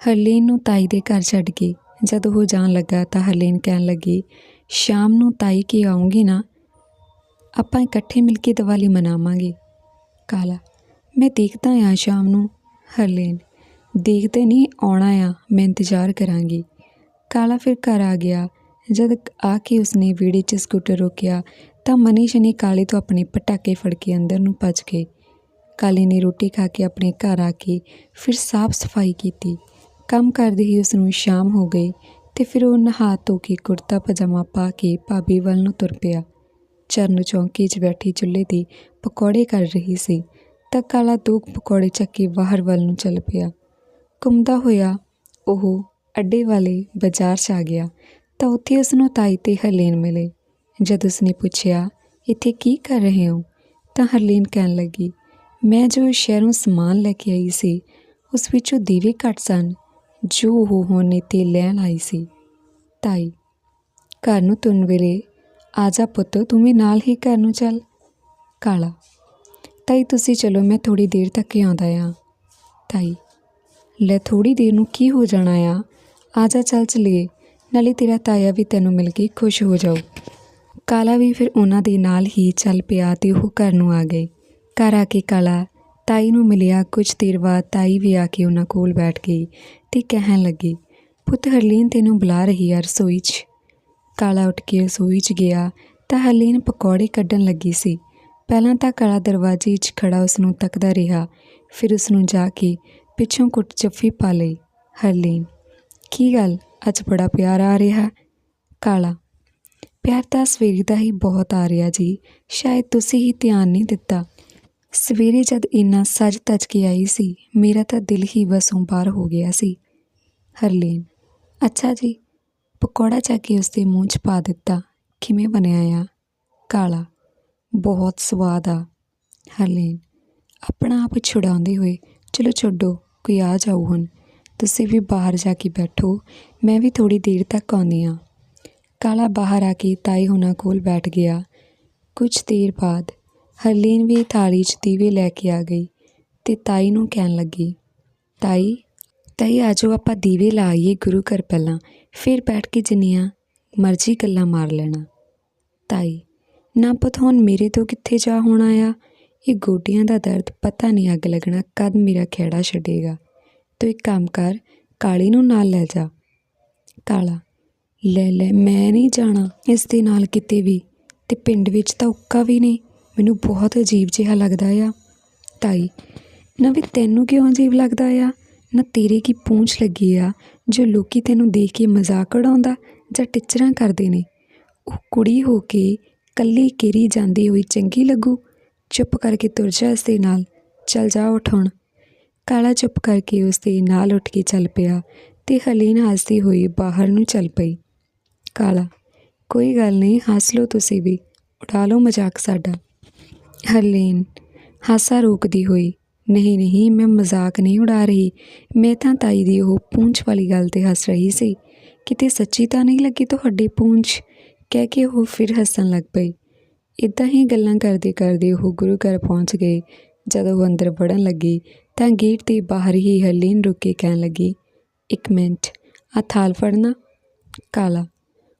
ਹਰਲੀਨ ਨੂੰ ਤਾਈ ਦੇ ਘਰ ਛੱਡ ਕੇ। ਜਦ ਉਹ ਜਾਣ ਲੱਗਾ ਤਾਂ ਹਰਲੀਨ ਕਹਿਣ ਲੱਗੀ, ਸ਼ਾਮ ਨੂੰ ਤਾਈ ਕੀ ਆਉਂਗੀ ਨਾ? ਆਪਾਂ ਇਕੱਠੇ ਮਿਲ ਕੇ ਦੀਵਾਲੀ ਮਨਾਵਾਂਗੇ। ਕਾਲਾ, ਮੈਂ ਦੇਖਦਾ ਆ ਸ਼ਾਮ ਨੂੰ। ਹਰਲੀਨ, ਦੇਖਦੇ ਨਹੀਂ ਆਉਣਾ ਆ, ਮੈਂ ਇੰਤਜ਼ਾਰ ਕਰਾਂਗੀ। ਕਾਲਾ ਫਿਰ ਘਰ ਆ ਗਿਆ। ਜਦ ਆ ਕੇ ਉਸਨੇ ਵਿਹੜੇ 'ਚ ਸਕੂਟਰ ਰੋਕਿਆ, ਤਾਂ ਮਨੀਸ਼ ਨੇ ਕਾਲੇ ਤੋਂ ਆਪਣੇ ਪਟਾਕੇ ਫੜ ਕੇ ਅੰਦਰ ਨੂੰ ਭੱਜ ਗਏ। ਕਾਲੇ ਨੇ ਰੋਟੀ ਖਾ ਕੇ ਆਪਣੇ ਘਰ ਆ ਕੇ ਫਿਰ ਸਾਫ਼ ਸਫ਼ਾਈ ਕੀਤੀ। ਕੰਮ ਕਰਦੇ ਹੀ ਉਸ ਨੂੰ ਸ਼ਾਮ ਹੋ ਗਈ ਤੇ ਫਿਰ ਉਹ ਨਹਾ ਧੋ ਕੇ ਕੁੜਤਾ ਪਜਾਮਾ ਪਾ ਕੇ ਭਾਬੀ ਵੱਲ ਨੂੰ ਤੁਰ ਪਿਆ। ਚਰਨ ਚੌਂਕੀ 'ਚ ਬੈਠੀ ਚੁੱਲ੍ਹੇ ਦੀ ਪਕੌੜੇ ਕਰ ਰਹੀ ਸੀ, ਤਾਂ ਕਾਲਾ ਦੋ ਪਕੌੜੇ ਚੱਕ ਕੇ ਬਾਹਰ ਵੱਲ ਨੂੰ ਚੱਲ ਪਿਆ। ਘੁੰਮਦਾ ਹੋਇਆ ਉਹ ਅੱਡੇ ਵਾਲੇ ਬਾਜ਼ਾਰ 'ਚ ਆ ਗਿਆ। ਤਾਂ ਉੱਥੇ ਉਸ ਨੂੰ ਤਾਈ ਤੇ ਹਰਲੀਨ ਮਿਲੇ। ਜਦ ਉਸਨੇ ਪੁੱਛਿਆ, ਇੱਥੇ ਕੀ ਕਰ ਰਹੇ ਹੋ? ਤਾਂ ਹਰਲੀਨ ਕਹਿਣ ਲੱਗੀ, ਮੈਂ ਜੋ ਸ਼ਹਿਰੋਂ ਸਮਾਨ ਲੈ ਕੇ ਆਈ ਸੀ, ਉਸ ਵਿੱਚੋਂ ਦੀਵੇ ਘੱਟ ਸਨ, ਜੋ ਉਹ ਹੁਣ ਇੱਥੇ ਲੈਣ ਆਈ ਸੀ। ਤਾਈ, ਘਰ ਨੂੰ ਤੁਰਨ ਵੇਲੇ, ਆ ਜਾ ਪੁੱਤ, ਤੂੰ ਵੀ ਨਾਲ ਹੀ ਘਰ ਨੂੰ ਚੱਲ। ਕਾਲਾ, ਤਾਈ, ਤੁਸੀਂ ਚਲੋ, ਮੈਂ ਥੋੜੀ ਦੇਰ ਤੱਕ ਹੀ ਆਉਂਦਾ ਆ ਤਾਈ, ਲੈ ਥੋੜੀ ਦੇਰ ਨੂੰ ਕੀ ਹੋ ਜਾਣਾ ਆ? ਆ ਜਾ, ਚੱਲ, ਚਲੀਏ। ਨਾਲੇ ਤੇਰਾ ਤਾਇਆ ਵੀ ਤੈਨੂੰ ਮਿਲ ਕੇ ਖੁਸ਼ ਹੋ ਜਾਊ। ਕਾਲਾ ਵੀ ਫਿਰ ਉਹਨਾਂ ਦੇ ਨਾਲ ਹੀ ਚੱਲ ਪਿਆ ਤੇ ਉਹ ਘਰ ਨੂੰ ਆ ਗਏ। ਘਰ ਆ ਕੇ ਕਾਲਾ ਤਾਈ ਨੂੰ ਮਿਲਿਆ ਕੁਝ ਦੇਰ ਬਾਅਦ ਤਾਈ ਵੀ ਆ ਕੇ ਉਹਨਾਂ ਕੋਲ ਬੈਠ ਗਈ ਤੇ ਕਹਿਣ ਲੱਗੀ, ਪੁੱਤ ਹਰਲੀਨ ਤੈਨੂੰ ਬੁਲਾ ਰਹੀ ਆ ਰਸੋਈ 'ਚ। ਕਾਲਾ ਉੱਠ ਕੇ ਰਸੋਈ 'ਚ ਗਿਆ ਤਾਂ ਹਰਲੀਨ ਪਕੌੜੇ ਕੱਢਣ ਲੱਗੀ ਸੀ। ਪਹਿਲਾਂ ਤਾਂ ਕਾਲਾ ਦਰਵਾਜ਼ੇ 'ਚ ਖੜਾ ਉਸ ਨੂੰ ਤੱਕਦਾ ਰਿਹਾ, ਫਿਰ ਉਸ ਨੂੰ ਜਾ ਕੇ ਪਿੱਛੋਂ ਕੁੱਟ ਜੱਫੀ ਪਾ ਲਈ। ਹਰਲੀਨ, ਕੀ ਗੱਲ? ਅੱਜ ਬੜਾ ਪਿਆਰ ਆ ਰਿਹਾ ਕਾਲਾ, ਪਿਆਰ ਤਾਂ ਸਵੇਰੇ ਦਾ ਹੀ ਬਹੁਤ ਆ ਰਿਹਾ ਜੀ। ਸ਼ਾਇਦ ਤੁਸੀਂ ਹੀ ਧਿਆਨ ਨਹੀਂ ਦਿੱਤਾ। ਸਵੇਰੇ ਜਦ ਇੰਨਾ ਸੱਜ ਤੱਜ ਕੇ ਆਈ ਸੀ, ਮੇਰਾ ਤਾਂ ਦਿਲ ਹੀ ਵਸੋਂ ਬਾਹਰ ਹੋ ਗਿਆ ਸੀ। ਹਰਲੀਨ, ਅੱਛਾ ਜੀ, ਪਕੌੜਾ ਚੱਕ ਕੇ ਉਸਦੇ ਮੂੰਹ 'ਚ ਪਾ ਦਿੱਤਾ। ਕਿਵੇਂ ਬਣਿਆ ਆ? ਕਾਲਾ, ਬਹੁਤ ਸਵਾਦ ਆ। ਹਰਲੀਨ, ਆਪਣਾ ਆਪ ਛੁਡਾਉਂਦੇ ਹੋਏ, ਚਲੋ ਛੱਡੋ, ਕੋਈ ਆ ਜਾਊ ਹੁਣ। ਤੁਸੀਂ ਵੀ ਬਾਹਰ ਜਾ ਕੇ ਬੈਠੋ, ਮੈਂ ਵੀ ਥੋੜੀ ਦੇਰ ਤੱਕ ਆਉਂਦੀ ਹਾਂ। ਕਾਲਾ ਬਾਹਰ ਆ ਕੇ ਤਾਈ ਹੁਣਾਂ ਕੋਲ ਬੈਠ ਗਿਆ। ਕੁਝ ਦੇਰ ਬਾਅਦ ਹਰਲੀਨ ਵੀ ਥਾਲੀ 'ਚ ਦੀਵੇ ਲੈ ਕੇ ਆ ਗਈ ਤੇ ਤਾਈ ਨੂੰ ਕਹਿਣ ਲੱਗੀ, ਤਾਈ ਤਾਈ ਆਜੋ ਆਪਾਂ ਦੀਵੇ ਲਾਈਏ ਗੁਰੂ ਘਰ ਪਹਿਲਾਂ, ਫਿਰ ਬੈਠ ਕੇ ਜਿੰਨੀਆਂ ਮਰਜ਼ੀ ਗੱਲਾਂ ਮਾਰ ਲੈਣਾ। ਤਾਈ, ਨਾ ਪੁੱਤ, ਹੁਣ ਮੇਰੇ ਤੋਂ ਕਿੱਥੇ ਜਾ ਹੋਣਾ ਆ ਇਹ ਗੋਡਿਆਂ ਦਾ ਦਰਦ ਪਤਾ ਨਹੀਂ ਅੱਗ ਲੱਗਣਾ, ਕਦ ਮੇਰਾ ਖੇੜਾ ਛੱਡੇਗਾ? ਤੂੰ ਇੱਕ ਕੰਮ ਕਰ, ਕਾਲੀ ਨੂੰ ਨਾਲ ਲੈ ਜਾ। ਕਾਲਾ, ਲੈ ਲੈ, ਮੈਂ ਨਹੀਂ ਜਾਣਾ ਇਸ ਦੇ ਨਾਲ ਕਿਤੇ ਵੀ। ਤੇ ਪਿੰਡ ਵਿੱਚ ਤਾਂ ਉੱਕਾ ਵੀ ਨਹੀਂ। ਮੈਨੂੰ ਬਹੁਤ ਅਜੀਬ ਜਿਹਾ ਲੱਗਦਾ ਆ। ਤਾਈ, ਨਾ ਵੀ ਤੈਨੂੰ ਕਿਉਂ ਅਜੀਬ ਲੱਗਦਾ ਆ? ਨਾ ਤੇਰੇ ਕੀ ਪੂੰਛ ਲੱਗੀ ਆ? ਜੋ ਲੋਕੀ ਤੈਨੂੰ ਦੇਖ ਕੇ ਮਜ਼ਾਕ ਉਡਾਉਂਦਾ ਜਾਂ ਟਿਚਰਾਂ ਕਰਦੇ ਨੇ। ਉਹ ਕੁੜੀ ਹੋ ਕੇ ਕੱਲੀ ਕਿਰੀ ਜਾਂਦੀ ਹੋਈ ਚੰਗੀ ਲੱਗੂ। ਚੁੱਪ ਕਰਕੇ ਤੁਰ ਜਾ ਇਸ ਦੇ ਨਾਲ। ਚੱਲ ਜਾ ਉੱਠ ਹੁਣ। ਕਾਲਾ ਚੁੱਪ ਕਰਕੇ ਉਸ ਦੇ ਨਾਲ ਉੱਠ ਕੇ ਚੱਲ ਪਿਆ ਤੇ ਹਲੀਨ ਹੱਸਦੀ ਹੋਈ ਬਾਹਰ ਨੂੰ ਚੱਲ ਪਈ। ਕਾਲਾ, ਕੋਈ ਗੱਲ ਨਹੀਂ, ਹੱਸ ਲਓ ਤੁਸੀਂ ਵੀ, ਉਡਾ ਲਓ ਮਜ਼ਾਕ ਸਾਡਾ। ਹਲੀਨ ਹਾਸਾ ਰੋਕਦੀ ਹੋਈ, ਨਹੀਂ ਨਹੀਂ, ਮੈਂ ਮਜ਼ਾਕ ਨਹੀਂ ਉਡਾ ਰਹੀ, ਮੈਂ ਤਾਂ ਤਾਈ ਦੀ ਉਹ ਪੂੰਛ ਵਾਲੀ ਗੱਲ ਤੇ ਹੱਸ ਰਹੀ ਸੀ। ਕਿਤੇ ਸੱਚੀ ਤਾਂ ਨਹੀਂ ਲੱਗੀ ਤੁਹਾਡੀ ਪੂੰਛ? ਕਹਿ ਕੇ ਉਹ ਫਿਰ ਹੱਸਣ ਲੱਗ ਪਈ। ਇਦਾਂ ਹੀ ਗੱਲਾਂ ਕਰਦੇ ਕਰਦੇ ਉਹ ਗੁਰੂ ਘਰ ਪਹੁੰਚ ਗਏ, ਜਦੋਂ ਉਹ ਅੰਦਰ ਵੜਨ ਲੱਗੀ ਤਾਂ ਗੇਟ ਦੇ ਬਾਹਰ ਹੀ ਹਰਲੀਨ ਰੁਕ ਕੇ ਕਹਿਣ ਲੱਗੀ, ਇੱਕ ਮਿੰਟ ਆ ਥਾਲ ਫੜਨਾ? ਕਾਲਾ,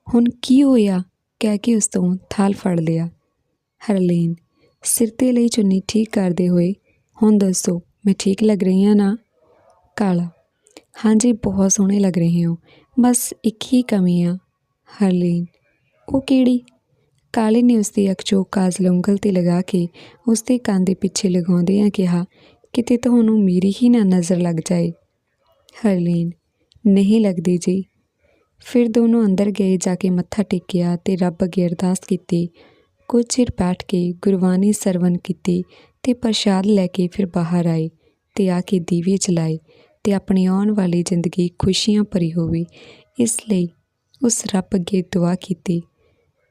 ਹੁਣ ਕੀ ਹੋਇਆ? ਕਹਿ ਕੇ ਉਸ ਤੋਂ ਥਾਲ ਫੜ ਲਿਆ। ਹਰਲੀਨ, ਸਿਰ ਤੇ ਲਈ ਚੁੰਨੀ ਠੀਕ ਕਰਦੇ ਹੋਏ, ਹੁਣ ਦੱਸੋ, ਮੈਂ ਠੀਕ ਲੱਗ ਰਹੀ ਹਾਂ ਨਾ? ਕਾਲਾ, ਹਾਂਜੀ, ਬਹੁਤ ਸੋਹਣੇ ਲੱਗ ਰਹੇ ਹੋ, ਬਸ ਇੱਕ ਹੀ ਕਮੀ ਆ। ਹਰਲੀਨ, ਉਹ ਕਿਹੜੀ? ਕਾਲੇ ਨੇ ਉਸਦੀ ਅੱਖ ਚੋਂ ਕਾਜਲ ਉਂਗਲ ਤੇ ਲਗਾ ਕੇ ਉਸਦੇ ਕੰਨ ਦੇ ਪਿੱਛੇ ਲਗਾਉਂਦਿਆਂ ਕਿਹਾ ਕਿਤੇ ਤੁਹਾਨੂੰ ਮੇਰੀ ਹੀ ਨਾ ਨਜ਼ਰ ਲੱਗ ਜਾਏ। ਹਰਲੀਨ, ਨਹੀਂ ਲੱਗਦੀ ਜੀ। ਫਿਰ ਦੋਨੋਂ ਅੰਦਰ ਗਏ ਜਾ ਕੇ ਮੱਥਾ ਟੇਕਿਆ ਤੇ ਰੱਬ ਅੱਗੇ ਅਰਦਾਸ ਕੀਤੀ। ਕੁਝ ਚਿਰ ਬੈਠ ਕੇ ਗੁਰਬਾਣੀ ਸਰਵਨ ਕੀਤੀ ਤੇ ਪ੍ਰਸ਼ਾਦ ਲੈ ਕੇ ਫਿਰ ਬਾਹਰ ਆਏ ਤੇ ਆ ਕੇ ਦੀਵੇ ਚਲਾਏ ਤੇ ਆਪਣੀ ਆਉਣ ਵਾਲੀ ਜ਼ਿੰਦਗੀ ਖੁਸ਼ੀਆਂ ਭਰੀ ਹੋਵੇ। ਇਸ ਲਈ ਉਸ ਰੱਬ ਅੱਗੇ ਦੁਆ ਕੀਤੀ।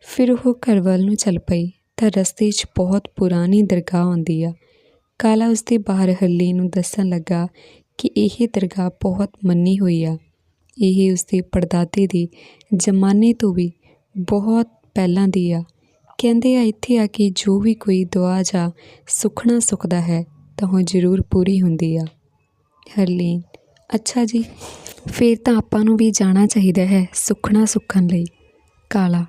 ਫਿਰ ਉਹ ਘਰ ਵੱਲ ਨੂੰ ਚੱਲ ਪਈ ਤਾਂ ਰਸਤੇ 'ਚ ਬਹੁਤ ਪੁਰਾਣੀ ਦਰਗਾਹ ਆਉਂਦੀ ਆ। ਕਾਲਾ ਉਸ ਦੇ ਬਾਹਰ ਹੱਲੀ ਨੂੰ ਦੱਸਣ ਲੱਗਾ ਕਿ ਇਹ ਦਰਗਾਹ ਬਹੁਤ ਮੰਨੀ ਹੋਈ ਆ। ਇਹ ਉਸ ਦੇ ਪੜਦਾਦੇ ਦੇ ਜ਼ਮਾਨੇ ਤੋਂ ਵੀ ਬਹੁਤ ਪਹਿਲਾਂ ਦੀ ਆ। ਕਹਿੰਦੇ ਆ, ਇੱਥੇ ਆ ਕੇ ਜੋ ਵੀ ਕੋਈ ਦੁਆ ਜਾਂ ਸੁਖਣਾ ਸੁਖਦਾ ਹੈ, ਤਾਂ ਉਹ ਜ਼ਰੂਰ ਪੂਰੀ ਹੁੰਦੀ ਆ। ਹਰਲੀਨ ਅੱਛਾ ਜੀ, ਫਿਰ ਤਾਂ ਆਪਾਂ ਨੂੰ ਵੀ ਜਾਣਾ ਚਾਹੀਦਾ ਹੈ ਸੁਖਣਾ ਸੁਖਣ ਲਈ। ਕਾਲਾ,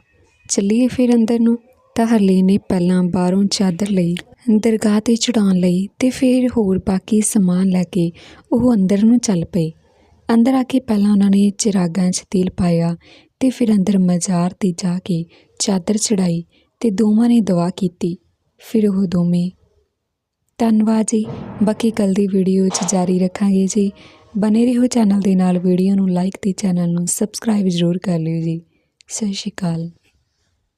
ਚੱਲੀਏ ਫਿਰ ਅੰਦਰ ਨੂੰ, ਤਾਂ ਹਰਲੀਨ ਨੇ ਪਹਿਲਾਂ ਬਾਹਰੋਂ ਚਾਦਰ ਲਈ। ਦਰਗਾਹ ਤੇ ਚੜਾਉਣ ਲਈ ਤੇ ਫਿਰ ਹੋਰ ਬਾਕੀ ਸਮਾਨ ਲੈ ਕੇ ਉਹ ਅੰਦਰ ਨੂੰ ਚੱਲ ਪਏ। ਅੰਦਰ ਆ ਕੇ ਪਹਿਲਾਂ ਉਹਨਾਂ ਨੇ ਚਿਰਾਗਾਂ 'ਚ ਤੇਲ ਪਾਇਆ ਤੇ ਫਿਰ ਅੰਦਰ ਮਜ਼ਾਰ ਤੇ ਜਾ ਕੇ ਚਾਦਰ ਚੜਾਈ ਤੇ ਦੋਵਾਂ ਨੇ ਦੁਆ ਕੀਤੀ। ਫਿਰ ਉਹ ਦੋਵੇਂ, ਧੰਨਵਾਦ ਜੀ, ਬਾਕੀ ਕੱਲ ਦੀ ਵੀਡੀਓ 'ਚ ਜਾਰੀ ਰੱਖਾਂਗੇ ਜੀ। ਬਨੇ ਰਹੋ ਚੈਨਲ ਦੇ ਨਾਲ, ਵੀਡੀਓ ਨੂੰ ਲਾਈਕ ਤੇ ਚੈਨਲ ਨੂੰ ਸਬਸਕ੍ਰਾਈਬ ਜ਼ਰੂਰ ਕਰ ਲਿਓ ਜੀ। ਸਤਿ ਸ਼੍ਰੀ ਅਕਾਲ।